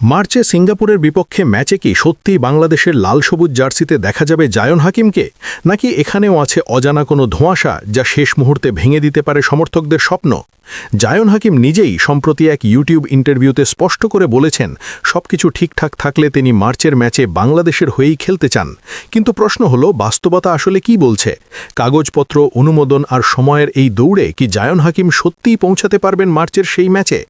মার্চে সিঙ্গাপুরের বিপক্ষে ম্যাচে কি সত্যিই বাংলাদেশের লাল সবুজ জার্সিতে দেখা যাবে জায়ন হাকিমকে? নাকি এখানেও আছে অজানা কোনো ধোঁয়াশা যা শেষ মুহূর্তে ভেঙে দিতে পারে সমর্থকদের স্বপ্ন? জায়ন হাকিম নিজেই সম্প্রতি এক ইউটিউব ইন্টারভিউতে স্পষ্ট করে বলেছেন, সবকিছু ঠিকঠাক থাকলে তিনি মার্চের ম্যাচে বাংলাদেশের হয়েই খেলতে চান। কিন্তু প্রশ্ন হলো, বাস্তবতা আসলে কি বলছে? কাগজপত্র, অনুমোদন আর সময়ের এই দৌড়ে কি জায়ন হাকিম সত্যিই পৌঁছাতে পারবেন মার্চের সেই ম্যাচে?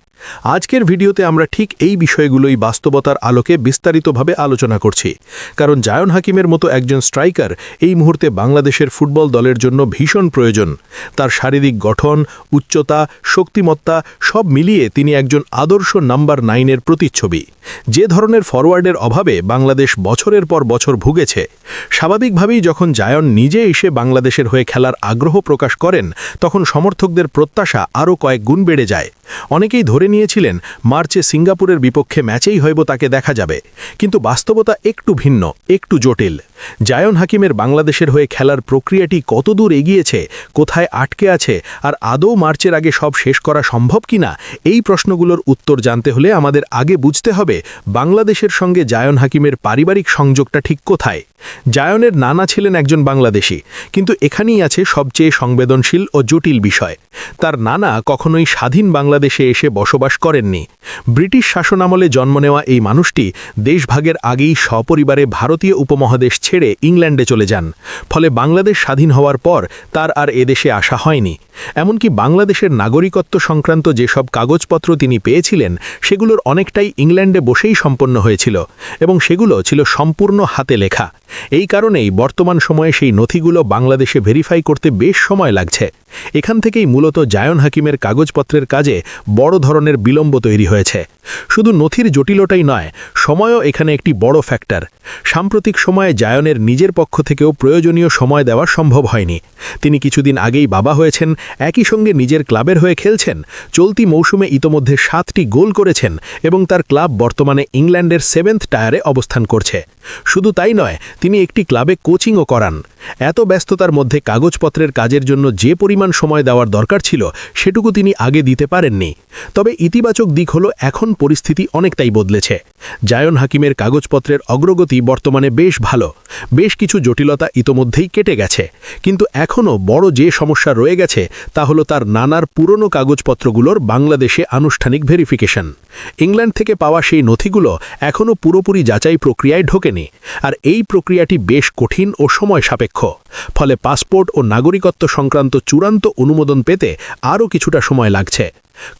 আজকের ভিডিওতে আমরা ঠিক এই বিষয়গুলোই বাস্তবতার আলোকে বিস্তারিতভাবে আলোচনা করছি। কারণ জায়ন হাকিমের মতো একজন স্ট্রাইকার এই মুহূর্তে বাংলাদেশের ফুটবল দলের জন্য ভীষণ প্রয়োজন। তার শারীরিক গঠন, উচ্চতা, শক্তিমত্তা সব মিলিয়ে তিনি একজন আদর্শ নাম্বার নাইনের প্রতিচ্ছবি। যে ধরনের ফরওয়ার্ডের অভাবে বাংলাদেশ বছরের পর বছর ভুগেছে। স্বাভাবিকভাবেই যখন জায়ন নিজে এসে বাংলাদেশের হয়ে খেলার আগ্রহ প্রকাশ করেন, তখন সমর্থকদের প্রত্যাশা আরও কয়েক গুণ বেড়ে যায়। অনেকেই ধরে নিয়েছিলেন, মার্চে সিঙ্গাপুরের বিপক্ষে ম্যাচেই হইব তাকে দেখা যাবে। কিন্তু বাস্তবতা একটু ভিন্ন, একটু জটিল। জায়ন হাকিমের বাংলাদেশের হয়ে খেলার প্রক্রিয়াটি কতদূর এগিয়েছে, কোথায় আটকে আছে, আর আদৌ মার্চের আগে সব শেষ করা সম্ভব কিনা, এই প্রশ্নগুলোর উত্তর জানতে হলে আমাদের আগে বুঝতে হবে, বাংলাদেশের সঙ্গে জায়ন হাকিমের পারিবারিক সংযোগটা ঠিক কোথায়। জায়নের নানা ছিলেন একজন বাংলাদেশি, কিন্তু এখানেই আছে সবচেয়ে সংবেদনশীল ও জটিল বিষয়। তার নানা কখনোই স্বাধীন বাংলাদেশে এসে বসবাস করেননি। ব্রিটিশ শাসনামলে জন্ম নেওয়া এই মানুষটি দেশভাগের আগেই সপরিবারে ভারতীয় উপমহাদেশ ছেড়ে ইংল্যান্ডে চলে যান। ফলে বাংলাদেশ স্বাধীন হওয়ার পর তার আর এদেশে আসা হয়নি। এমনকি বাংলাদেশের নাগরিকত্ব সংক্রান্ত যেসব কাগজপত্র তিনি পেয়েছিলেন, সেগুলোর অনেকটাই ইংল্যান্ডে বসেই সম্পন্ন হয়েছিল এবং সেগুলো ছিল সম্পূর্ণ হাতে লেখা। এই কারণেই বর্তমান সময়ে সেই নথিগুলো বাংলাদেশে ভেরিফাই করতে বেশ সময় লাগছে। এখান থেকেই মূলত জায়ন হাকিমের কাগজপত্রের কাজে বড় ধরনের বিলম্ব তৈরি হয়েছে। শুধু নথির জটিলতাই নয়, সময়ও এখানে একটি বড় ফ্যাক্টর সাম্প্রতিক সময়ে জায়নের নিজের পক্ষ থেকেও প্রয়োজনীয় সময় দেওয়া সম্ভব হয়নি। তিনি কিছুদিন আগেই বাবা হয়েছেন, একই সঙ্গে নিজের ক্লাবের হয়ে খেলছেন, চলতি মৌসুমে ইতোমধ্যে সাতটি গোল করেছেন এবং তার ক্লাব বর্তমানে ইংল্যান্ডের সেভেন্থ টায়ারে অবস্থান করছে। শুধু তাই নয়, তিনি একটি ক্লাবে কোচিংও করান। এত ব্যস্ততার মধ্যে কাগজপত্রের কাজের জন্য যে পরিমাণ সময় দেওয়ার দরকার ছিল, সেটুকু তিনি আগে দিতে পারেননি। তবে ইতিবাচক দিক হল, এখন পরিস্থিতি অনেকটাই বদলেছে। জায়ন হাকিমের কাগজপত্রের অগ্রগতি বর্তমানে বেশ ভালো। বেশ কিছু জটিলতা ইতোমধ্যেই কেটে গেছে। কিন্তু এখনও বড় যে সমস্যা রয়ে গেছে, তা হলো তার নানার পুরনো কাগজপত্রগুলোর বাংলাদেশে আনুষ্ঠানিক ভেরিফিকেশন ইংল্যান্ড থেকে পাওয়া সেই নথিগুলো এখনও পুরোপুরি যাচাই প্রক্রিয়ায় ঢোকেনি, আর এই প্রক্রিয়াটি বেশ কঠিন ও সময় সাপেক্ষ। ফলে পাসপোর্ট ও নাগরিকত্ব সংক্রান্ত চূড়ান্ত অনুমোদন পেতে আরও কিছুটা সময় লাগছে।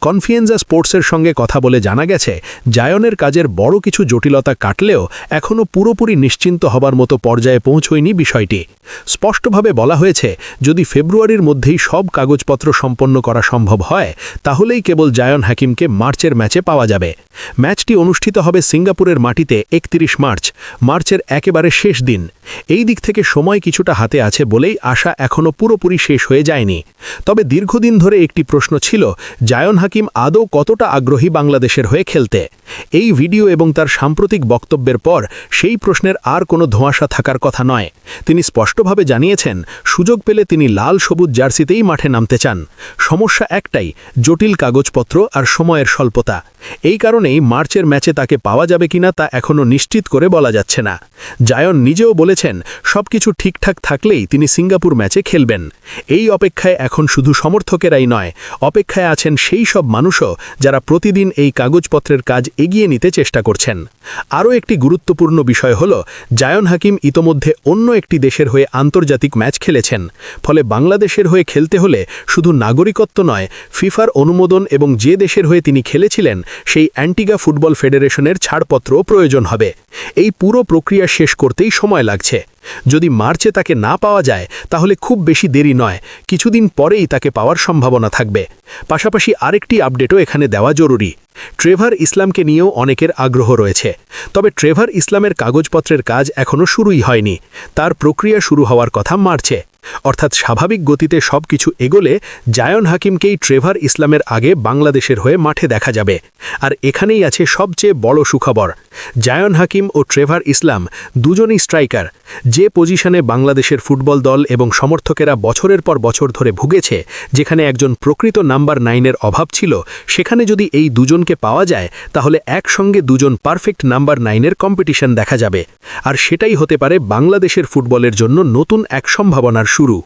কনফিয়েন্সা স্পোর্টসের সঙ্গে কথা বলে জানা গেছে, জায়নের কাজের বড় কিছু জটিলতা কাটলেও এখনও পুরোপুরি নিশ্চিন্ত হবার মতো পর্যায়ে পৌঁছয়নি বিষয়টি। স্পষ্টভাবে বলা হয়েছে, যদি ফেব্রুয়ারির মধ্যেই সব কাগজপত্র সম্পন্ন করা সম্ভব হয়, তাহলেই কেবল জায়ন হাকিমকে মার্চের ম্যাচে পাওয়া যাবে। ম্যাচটি অনুষ্ঠিত হবে সিঙ্গাপুরের মাটিতে একত্রিশ মার্চ, মার্চের একেবারে শেষ দিন। এই দিক থেকে সময় কিছুটা হাতে আছে বলেই আশা এখনও পুরোপুরি শেষ হয়ে যায়নি। তবে দীর্ঘদিন ধরে একটি প্রশ্ন ছিল, জায়ন হাকিম আদৌ কতটা আগ্রহী বাংলাদেশের হয়ে খেলতে? এই ভিডিও এবং তার সাম্প্রতিক বক্তব্যের পর সেই প্রশ্নের আর কোনো ধোঁয়াশা থাকার কথা নয়। তিনি স্পষ্টভাবে জানিয়েছেন, সুযোগ পেলে তিনি লাল সবুজ জার্সিতেই মাঠে নামতে চান। সমস্যা একটাই, জটিল কাগজপত্র আর সময়ের স্বল্পতা। এই কারণেই মার্চের ম্যাচে তাকে পাওয়া যাবে কিনা তা এখনও নিশ্চিত করে বলা যাচ্ছে না। জায়ন নিজেও বলেছেন, সবকিছু ঠিকঠাক থাকলেই তিনি সিঙ্গাপুর ম্যাচে খেলবেন। এই অপেক্ষায় এখন শুধু সমর্থকেরাই নয়, অপেক্ষায় আছেন সেই সব মানুষও যারা প্রতিদিন এই কাগজপত্রের কাজ এগিয়ে নিতে চেষ্টা করছেন। আরও একটি গুরুত্বপূর্ণ বিষয় হল, জায়ন হাকিম ইতোমধ্যে অন্য একটি দেশের হয়ে আন্তর্জাতিক ম্যাচ খেলেছেন। ফলে বাংলাদেশের হয়ে খেলতে হলে শুধু নাগরিকত্ব নয়, ফিফার অনুমোদন এবং যে দেশের হয়ে তিনি খেলেছিলেন, সেই অ্যান্টিগা ফুটবল ফেডারেশনের ছাড়পত্রও প্রয়োজন হবে। এই পুরো প্রক্রিয়া শেষ করতেই সময় লাগছে। যদি মার্চে তাকে না পাওয়া যায়, তাহলে খুব বেশি দেরি নয়। কিছুদিন পরেই তাকে পাওয়ার সম্ভাবনা থাকবে। পাশাপাশি আরেকটি আপডেটও এখানে দেওয়া জরুরি। ট্রেভার ইসলামকে নিয়েও অনেকের আগ্রহ রয়েছে। তবে ট্রেভার ইসলামের কাগজপত্রের কাজ এখনও শুরুই হয়নি। তার প্রক্রিয়া শুরু হওয়ার কথা মার্চে। অর্থাৎ স্বাভাবিক গতিতে সবকিছু এগোলে জায়ন হাকিমকেই ট্রেভার ইসলামের আগে বাংলাদেশের হয়ে মাঠে দেখা যাবে। আর এখানেই আছে সবচেয়ে বড় সুখবর। জায়ন হাকিম ও ট্রেভার ইসলাম দুজনই স্ট্রাইকার। যে পজিশনে বাংলাদেশের ফুটবল দল এবং সমর্থকেরা বছরের পর বছর ধরে ভুগেছে, যেখানে একজন প্রকৃত নাম্বার নাইনের অভাব ছিল, সেখানে যদি এই দুজনকে পাওয়া যায়, তাহলে একসঙ্গে দুজন পারফেক্ট নাম্বার নাইনের কম্পিটিশন দেখা যাবে। আর সেটাই হতে পারে বাংলাদেশের ফুটবলের জন্য নতুন এক সম্ভাবনার শুরু।